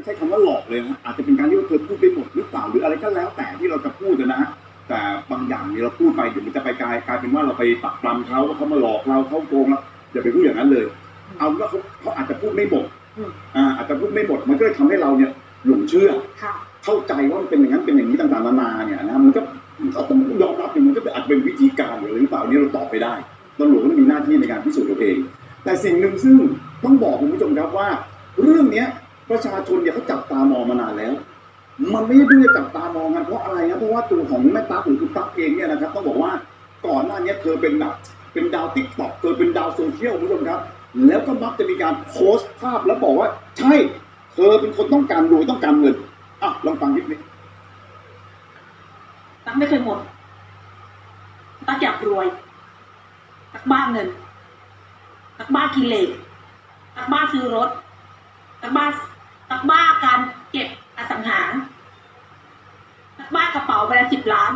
ไม่ใช่คำว่าหลอกเลยนะอาจจะเป็นการที่ว่าเธอพูดไปหมดหรือเปล่าหรืออะไรก็แล้วแต่ที่เราจะพูดนะฮะแต่บางอย่างเนี่ยเราพูดไปเดี๋ยวมันจะไปกลายกลายเป็นว่าเราไปปักปรำเขาว่าเขามาหลอกเราเขาโกงเราอย่าไปพูดอย่างนั้นเลย เอาว่าเขาเขาอาจจะพูดไม่หมดอืมอ่าอาจจะพูดไม่หมดมันก็เลยทำให้เราเนี่ยหลงเชื่อค่ะเข้าใจว่ามันเป็นอย่างนั้นเป็นอย่างนี้ต่างๆนานาเนี่ยนะมันก็เขาต้องยอมรับเนี่ยมันก็อาจจะเป็นวิธีการหรืออะไรหรือเปล่าอันนี่เราตอบไปได้ตำรวจก็มีหน้าที่ในการพิสูจน์ตัวเอง แต่สิ่งหนึ่งซึ่งต้องบอกคุณผู้ชมครับว่า เรื่องเนี้ย ประชาชนเนี่ยเขาจับตามองมานานแล้ว มันไม่ได้เพิ่งจะจับตามองกันเพราะอะไรนะเพราะว่าตัวของแม่ตั๊กหรือคุณตั๊กเองเนี่ยนะครับต้องบอกว่าก่อนหน้านี้เธอเป็นแบบเป็นดาวติ๊กต็อกเธอเป็นดาวโซเชียลคุณผู้ชมครับ แล้วก็มักจะมีการโพสต์ภาพแล้วบอกว่า ใช่เธอเป็นคนต้องการรวยต้องการเงินอะลองฟังนิดนึงตั๊กไม่เคยหมดตั๊กอยากรวยตั๊กบ้าเงินตั๊กบ้ากิเลสตั๊กบ้าซื้อรถตั๊กบ้า ตักบ้าการเก็บอสังหาตักบ้ากระเป๋าไปละสิบล้าน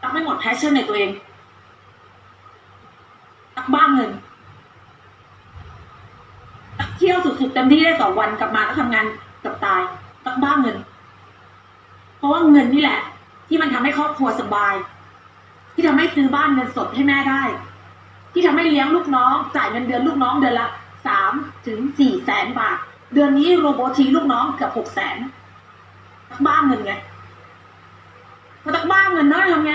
ตักไม่หมดแพชชั่นในตัวเองตักบ้าเงินตักเที่ยวสุดๆเต็มที่ได้สองวันกลับมาก็ทำงานกับตายตักบ้าเงิน เพราะว่าเงินนี่แหละ ที่มันทำให้ครอบครัวสบาย ที่ทำให้ซื้อบ้านเงินสดให้แม่ได้ ที่ทำให้เลี้ยงลูกน้อง จ่ายเงินเดือนลูกน้องเดือนละสามถึงสี่แสนบาท เดือนนี้โรโบทีลูกน้องเกือบหกแสนตักบ้าเงินไงพอตักบ้าเงินน้อยทำไง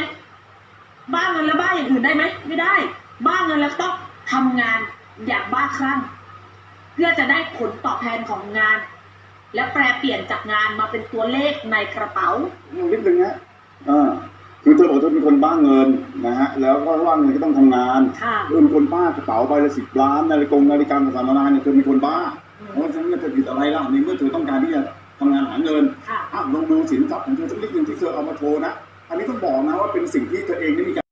บ้าเงินแล้วบ้าอย่างอื่นได้ไหมไม่ได้ บ้าเงินแล้วต้องทำงานอย่างบ้าคลั่งเพื่อจะได้ผลตอบแทนของงาน และแปลเปลี่ยนจากงานมาเป็นตัวเลขในกระเป๋านิดนึงนะอ่าคือเธอบอกเธอเป็นคนบ้าเงินนะฮะแล้วก็ว่าเงินก็ต้องทำงานค่ะเธอเป็นคนบ้ากระเป๋าใบละสิบล้านนาฬิกานาฬิกาต่างๆนานาเนี่ยเธอเป็นคนบ้า เพราะฉะนั้นเธอผิดอะไรล่ะในเมื่อเธอต้องการที่จะทำงานหาเงินค่ะอ้าวลองดูสินทรัพย์ของเธอสักนิดนึงที่เธอเอามาโชว์นะ อันนี้ต้องบอกนะว่าเป็นสิ่งที่เธอเองได้มีการ